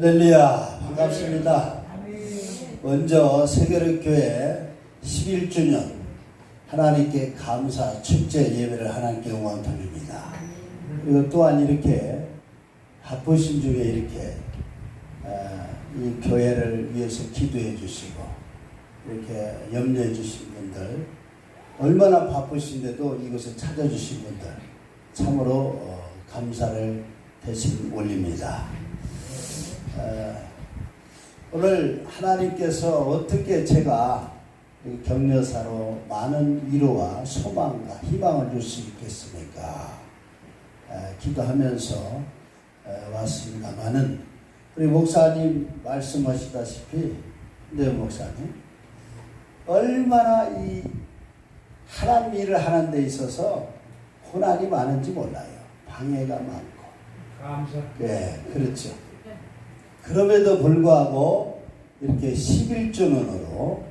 할렐루야 반갑습니다. 먼저 세계력교회 11주년 하나님께 감사 축제 예배를 하나님께 영광 돌립니다. 그리고 또한 이렇게 바쁘신 중에 이렇게 어, 이 교회를 위해서 기도해 주시고 이렇게 염려해 주신 분들 얼마나 바쁘신데도 이곳에 찾아주신 분들 참으로 어, 감사를 대신 올립니다. 어, 오늘 하나님께서 어떻게 제가 이 격려사로 많은 위로와 소망과 희망을 줄 수 있겠습니까? 에, 기도하면서 에, 왔습니다만은 우리 목사님 말씀하시다시피 네 목사님 얼마나 이 하나님 일을 하는 데 있어서 고난이 많은지 몰라요. 방해가 많고. 감사. 예, 그렇죠. 그럼에도 불구하고 이렇게 11주년으로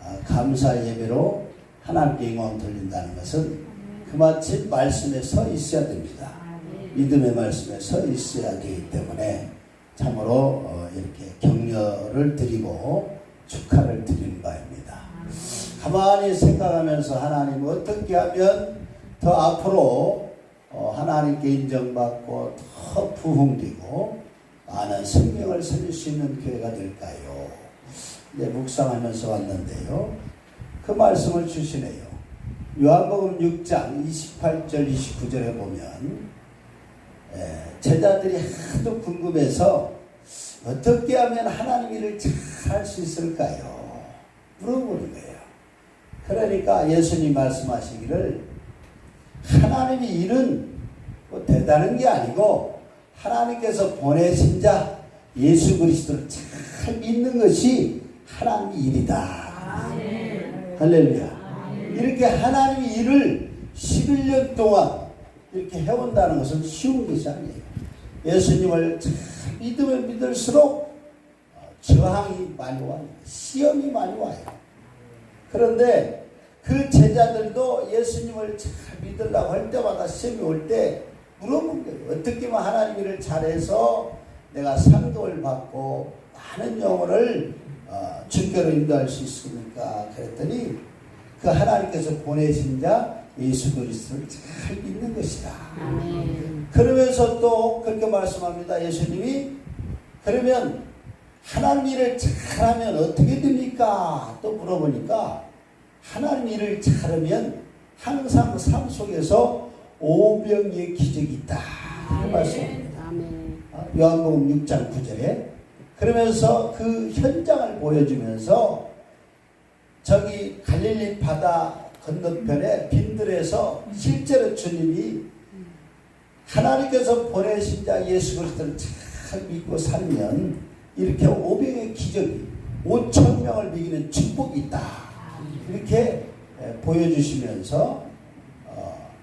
아, 감사 예배로 하나님께 영광 돌린다는 것은 그마침 말씀에 서 있어야 됩니다. 믿음의 말씀에 서 있어야 되기 때문에 참으로 어, 이렇게 격려를 드리고 축하를 드리는 바입니다. 가만히 생각하면서 하나님 어떻게 하면 더 앞으로 어, 하나님께 인정받고 더 부흥되고 많은 생명을 살릴 수 있는 교회가 될까요? 네, 묵상하면서 왔는데요. 그 말씀을 주시네요. 요한복음 6장 28절 29절에 보면 예, 제자들이 하도 궁금해서 어떻게 하면 하나님 일을 잘 할 수 있을까요? 물어보는 거예요. 그러니까 예수님 말씀하시기를 하나님의 일은 뭐 대단한 게 아니고 하나님께서 보내신 자 예수 그리스도를 잘 믿는 것이 하나님의 일이다. 할렐루야. 이렇게 하나님의 일을 11년 동안 이렇게 해온다는 것은 쉬운 것이 아니에요. 예수님을 잘 믿으면 믿을수록 어, 저항이 많이 와요. 시험이 많이 와요. 그런데 그 제자들도 예수님을 잘 믿으려고 할 때마다 시험이 올 때 물어본 거예요. 어떻게 하면 하나님 일을 잘해서 내가 상도를 받고 많은 영혼을 어, 주께로 인도할 수 있습니까? 그랬더니 그 하나님께서 보내신 자 예수 그리스도를 잘 믿는 것이다. 그러면서 또 그렇게 말씀합니다. 예수님이 그러면 하나님 일을 잘하면 어떻게 됩니까? 또 물어보니까 하나님 일을 잘하면 항상 삶 속에서 오병의 기적이 있다. 그 말씀입니다. 아, 요한복음 6장 9절에 그러면서 그 현장을 보여주면서 저기 갈릴리 바다 건너편에 빈들에서 실제로 주님이 하나님께서 보내신 자 예수 그리스도를 잘 믿고 살면 이렇게 오병의 기적이 5천 명을 먹이는 축복이 있다. 이렇게 에, 보여주시면서 어,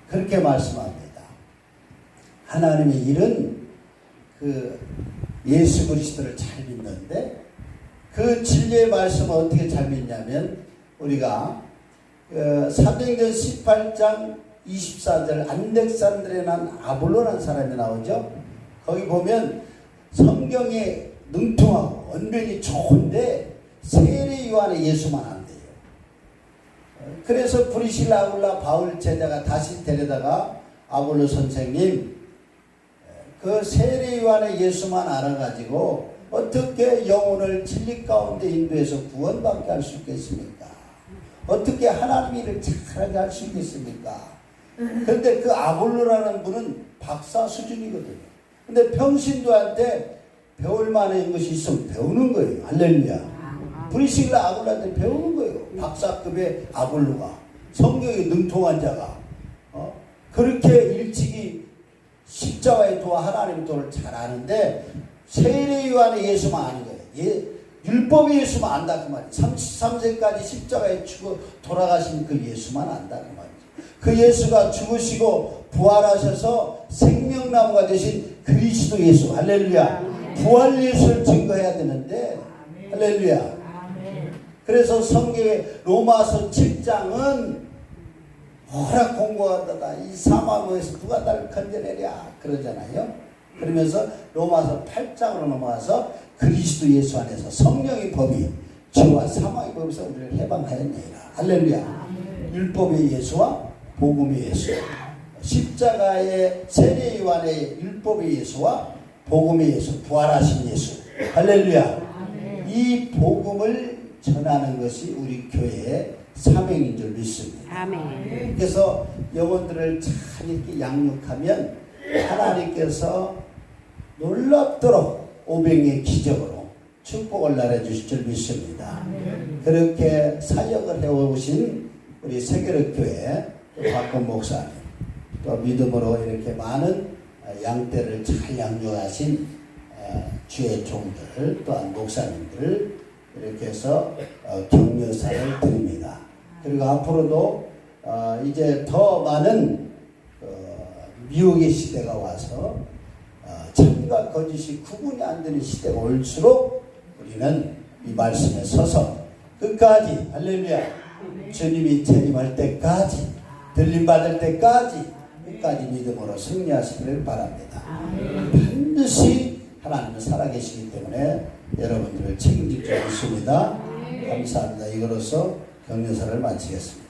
그렇게 말씀합니다. 하나님의 일은 그 예수 그리스도를 잘 믿는데 그 진리의 말씀을 어떻게 잘 믿냐면 우리가 그 사도행전 18장 24절 안덱산들에 난 아볼로라는 사람이 나오죠. 거기 보면 성경에 능통하고 언변이 좋은데 세례 요한의 예수만 안. 그래서 브리실라 아굴라 바울 제자가 다시 데려다가 아볼로 선생님 그 세례 요한의 예수만 알아가지고 어떻게 영혼을 진리 가운데 인도해서 구원받게 할 수 있겠습니까? 어떻게 하나님 일을 잘하게 할 수 있겠습니까? 그런데 그 아볼로라는 분은 박사 수준이거든요. 근데 평신도한테 배울 만한 것이 있으면 배우는 거예요. 할렐루야. 브리실라 아굴라한테 배우는 거예요. 박사급의 아볼로가. 성경에 능통한 자가. 어? 그렇게 일찍이 십자가의 도와 하나님의 도를 잘 아는데 세례 요한의 예수만 아는 거예요. 예, 율법의 예수만 안다 그 말이에요. 33세까지 십자가에 죽어 돌아가신 그 예수만 안다 그 말이에요. 그 예수가 죽으시고 부활하셔서 생명나무가 되신 그리스도 예수 할렐루야. 부활 예수를 증거해야 되는데 할렐루야. 그래서 성경의 로마서 7장은 뭐라 공부하다가 이 사망에서 누가 나를 건져내랴 그러잖아요. 그러면서 로마서 8장으로 넘어가서 그리스도 예수 안에서 성령의 법이 죄와 사망의 법에서 우리를 해방하였느니라. 할렐루야. 율법의 예수와 복음의 예수. 십자가의 세례 요한의 율법의 예수와 복음의 예수, 부활하신 예수. 할렐루야. 이 복음을 전하는 것이 우리 교회의 사명인 줄 믿습니다. 아멘. 그래서 영혼들을 잘 이렇게 양육하면 하나님께서 놀랍도록 오병의 기적으로 축복을 날아주실 줄 믿습니다. 그렇게 사역을 해오신 우리 세계력교회 박근 목사님 또 믿음으로 이렇게 많은 양떼를 잘 양육하신 어, 주의 종들 또한 목사님들 이렇게 해서 어, 격려사를 드립니다. 그리고 앞으로도 어, 이제 더 많은 어, 미혹의 시대가 와서 어, 참과 거짓이 구분이 안 되는 시대가 올수록 우리는 이 말씀에 서서 끝까지 할렐루야 주님이 재림할 때까지 들림 받을 때까지 끝까지 믿음으로 승리하시기를 바랍니다. 반드시 하나님은 살아계시기 때문에 여러분들을 책임질 줄 믿습니다. 감사합니다. 이거로서 격려사를 마치겠습니다.